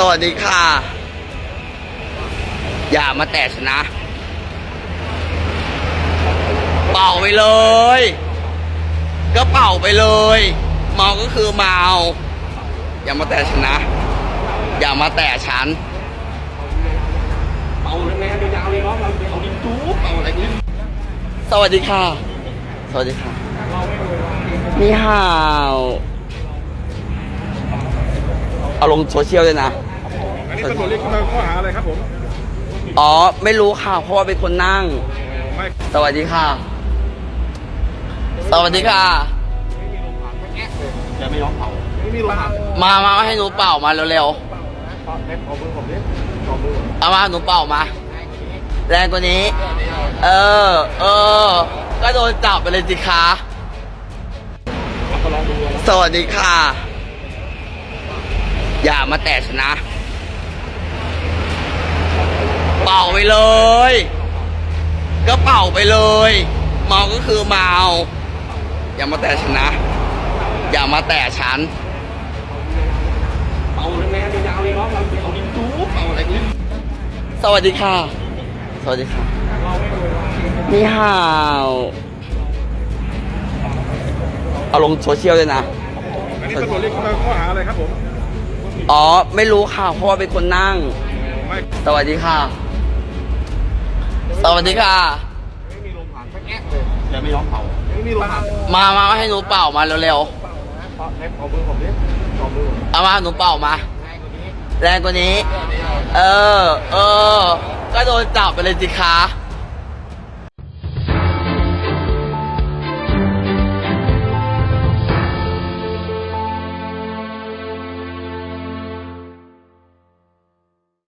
สวัสดีค่ะ อย่ามาแตะฉันนะ เป่าไปเลย ก็เป่าไปเลย เมาก็คือเมา อย่ามาแตะฉันนะ อย่ามาแตะฉันเป่าแรงๆยาวๆเลยเนาะเราเอาดินจู๊เป่าอะไรนี้สวัสดีค่ะ สวัสดีค่ะนี่ฮาวเอาลงโซเชียลเลยนะ นนี้ตำรวจเรียกเข้ามาข้อหาอะไรครับผม อ๋อ ไม่รู้ค่ะ เพราะว่าเป็นคนนั่ง ไม่ สวัสดีค่ะ สวัสดีค่ะอย่าไม่ยอมเป่าไม่มีโรงงานมามามาให้หนูเป่ามาเร็วเล็บขอมือผมเล็บขอมือๆเอามาหนูเป่ามา แรงกว่านี้ เออ เออ ก็โดนจับไปเลยสิคะ ก็ลองดู สวัสดีค่ะ อย่ามาแตะฉันนะ เป่าไปเลย ก็เป่าไปเลย เมาก็คือเมา อย่ามาแตะฉันนะ อย่ามาแตะฉันเป่าแรงๆยาวๆเลยเนาะเราเอาดินจู๊เป่าอะไรนี้สวัสดีค่ะ สวัสดีค่ะนี่ฮาวเอาลงโซเชียลเลยนะ อันนี้ตำรวจเรียกเข้ามาข้อหาอะไรครับผม อ๋อ ไม่รู้ค่ะ เพราะว่าเป็นคนนั่ง สวัสดีค่ะ สวัสดีค่ะ ไม่มีโรงงานสักแอะเลยอย่าไม่ยอมเป่าไม่มีโรงงานมามามาให้หนูเป่ามาเร็วเล็บขอมือผมเล็บขอมือๆเอามาหนูเป่ามาแรงกว่านี้ เออ เออ ก็โดนจับไปเลยสิคะ